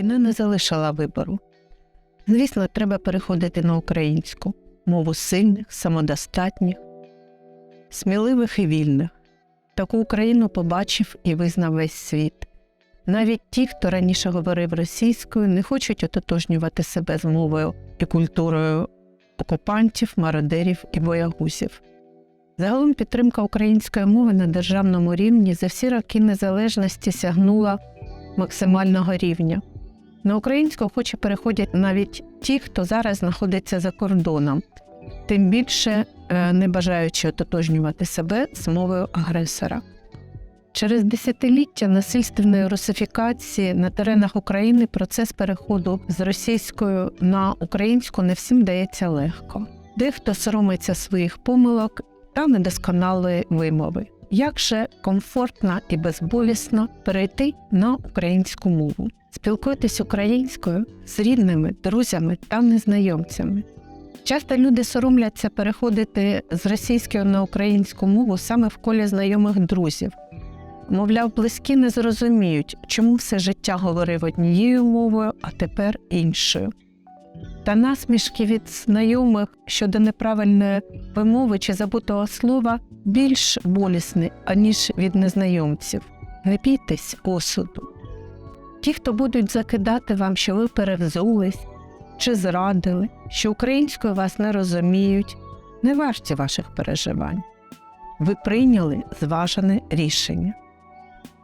Війна не залишила вибору. Звісно, треба переходити на українську мову сильних, самодостатніх, сміливих і вільних. Таку Україну побачив і визнав весь світ. Навіть ті, хто раніше говорив російською, не хочуть ототожнювати себе з мовою і культурою окупантів, мародерів і боягузів. Загалом підтримка української мови на державному рівні за всі роки незалежності сягнула максимального рівня. На українську хоче переходять навіть ті, хто зараз знаходиться за кордоном, тим більше е, не бажаючи ототожнювати себе з мовою агресора. Через десятиліття насильственної русифікації на теренах України процес переходу з російської на українську не всім дається легко. Дехто соромиться своїх помилок та недосконалої вимови. Як же комфортно і безболісно перейти на українську мову? Спілкуйтесь українською з рідними, друзями та незнайомцями. Часто люди соромляться переходити з російської на українську мову саме в колі знайомих друзів. Мовляв, близькі не зрозуміють, чому все життя говорив однією мовою, а тепер іншою. Та насмішки від знайомих щодо неправильної вимови чи забутого слова більш болісні, аніж від незнайомців. Не бійтесь осуду. Ті, хто будуть закидати вам, що ви перевзулись чи зрадили, що українською вас не розуміють, не варті ваших переживань. Ви прийняли зважене рішення.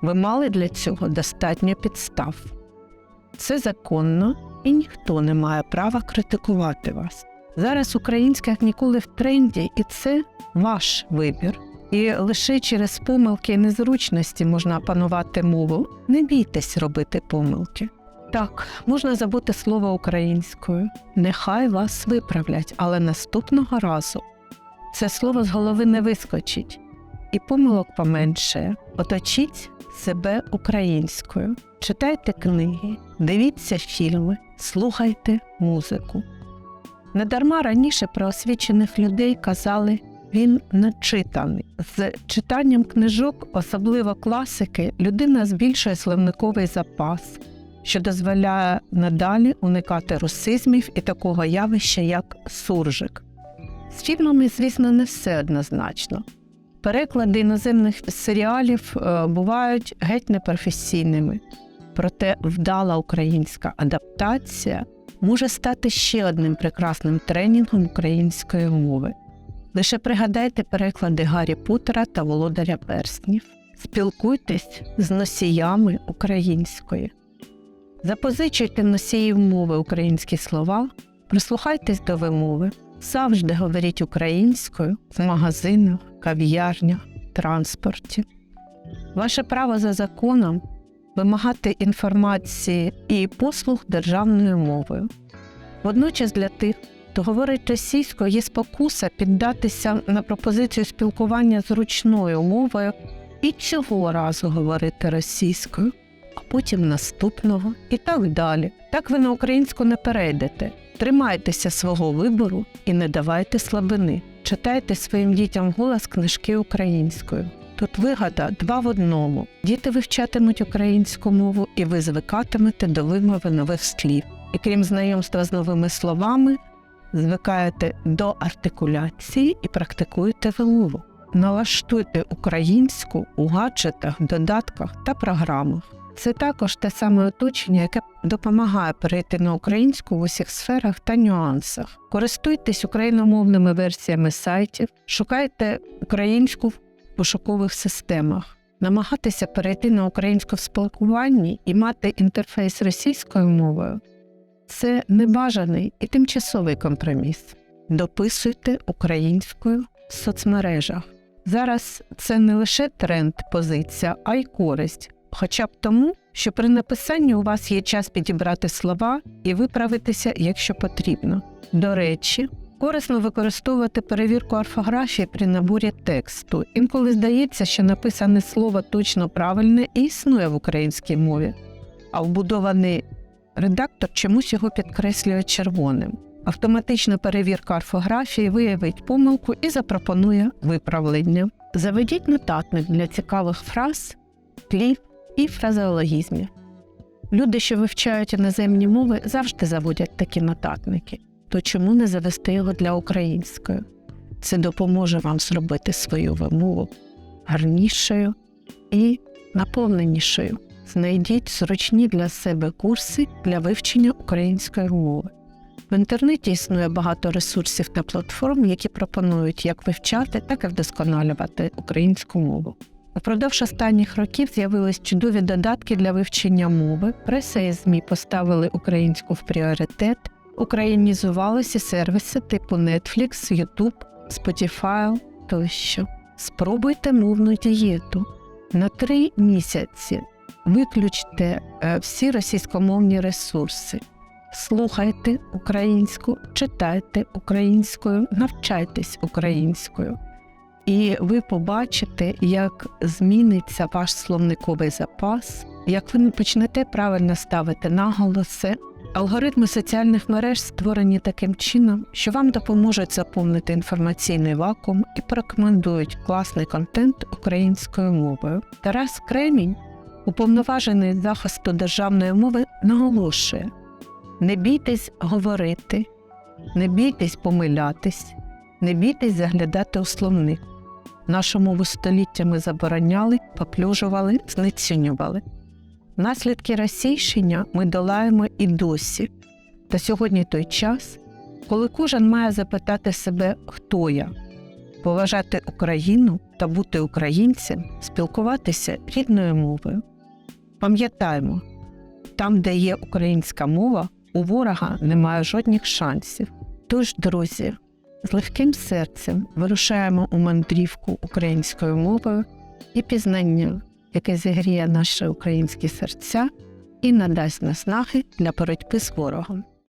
Ви мали для цього достатньо підстав. Це законно і ніхто не має права критикувати вас. Зараз українська як ніколи в тренді, і це ваш вибір. І лише через помилки і незручності можна опанувати мову. Не бійтесь робити помилки. Так, можна забути слово українською. Нехай вас виправлять, але наступного разу це слово з голови не вискочить, і помилок поменшає. Оточіть себе українською, читайте книги, дивіться фільми, слухайте музику. Недарма раніше про освічених людей казали він начитаний. З читанням книжок, особливо класики, людина збільшує словниковий запас, що дозволяє надалі уникати русизмів і такого явища, як суржик. З фільмами, звісно, не все однозначно. Переклади іноземних серіалів е, бувають геть непрофесійними, проте вдала українська адаптація може стати ще одним прекрасним тренінгом української мови. Лише пригадайте переклади Гаррі Поттера та Володаря Перснів. Спілкуйтесь з носіями української. Запозичуйте носіїв мови українські слова, прислухайтесь до вимови, завжди говоріть українською в магазинах, кав'ярнях, транспорті. Ваше право за законом вимагати інформації і послуг державною мовою. Водночас для тих, хто говорить російською, є спокуса піддатися на пропозицію спілкування зручною мовою і цього разу говорити російською, а потім наступного і так далі. Так ви на українську не перейдете. Тримайтеся свого вибору і не давайте слабини. Читайте своїм дітям голос книжки українською. Тут вигода два в одному. Діти вивчатимуть українську мову, і ви звикатимете до вимови нових слів. І крім знайомства з новими словами, звикаєте до артикуляції і практикуєте вимову. Налаштуйте українську у гаджетах, додатках та програмах. Це також те саме оточення, яке допомагає перейти на українську в усіх сферах та нюансах. Користуйтесь україномовними версіями сайтів, шукайте українську в пошукових системах. Намагатися перейти на українську в спілкуванні і мати інтерфейс російською мовою це небажаний і тимчасовий компроміс. Дописуйте українською в соцмережах. Зараз це не лише тренд, позиція, а й користь. Хоча б тому, що при написанні у вас є час підібрати слова і виправитися, якщо потрібно. До речі, корисно використовувати перевірку орфографії при наборі тексту. Інколи здається, що написане слово точно правильне і існує в українській мові, а вбудований редактор чомусь його підкреслює червоним. Автоматична перевірка орфографії виявить помилку і запропонує виправлення. Заведіть нотатник для цікавих фраз, слів і фразеологізмів. Люди, що вивчають іноземні мови, завжди заводять такі нотатники. То чому не завести його для української? Це допоможе вам зробити свою вимову гарнішою і наповненішою. Знайдіть зручні для себе курси для вивчення української мови. В інтернеті існує багато ресурсів та платформ, які пропонують як вивчати, так і вдосконалювати українську мову. Упродовж останніх років з'явились чудові додатки для вивчення мови. Преса і ЗМІ поставили українську в пріоритет, українізувалися сервіси типу Netflix, YouTube, Spotify тощо. Спробуйте мовну дієту. На три місяці виключте е, всі російськомовні ресурси. Слухайте українську, читайте українською, навчайтесь українською. І ви побачите, як зміниться ваш словниковий запас, як ви почнете правильно ставити наголоси. Алгоритми соціальних мереж створені таким чином, що вам допоможуть заповнити інформаційний вакуум і порекомендують класний контент українською мовою. Тарас Кремінь, уповноважений захисту державної мови, наголошує: не бійтесь говорити, не бійтесь помилятись, не бійтесь заглядати у словник. Нашу мову століттями забороняли, поплюжували, знецінювали. Наслідки розсійшення ми долаємо і досі. Та сьогодні той час, коли кожен має запитати себе, хто я, поважати Україну та бути українцем, спілкуватися рідною мовою. Пам'ятаймо, там, де є українська мова, у ворога немає жодних шансів. Тож, друзі, з легким серцем вирушаємо у мандрівку українською мовою і пізнання, яке зігріє наші українські серця і надасть наснаги для боротьби з ворогом.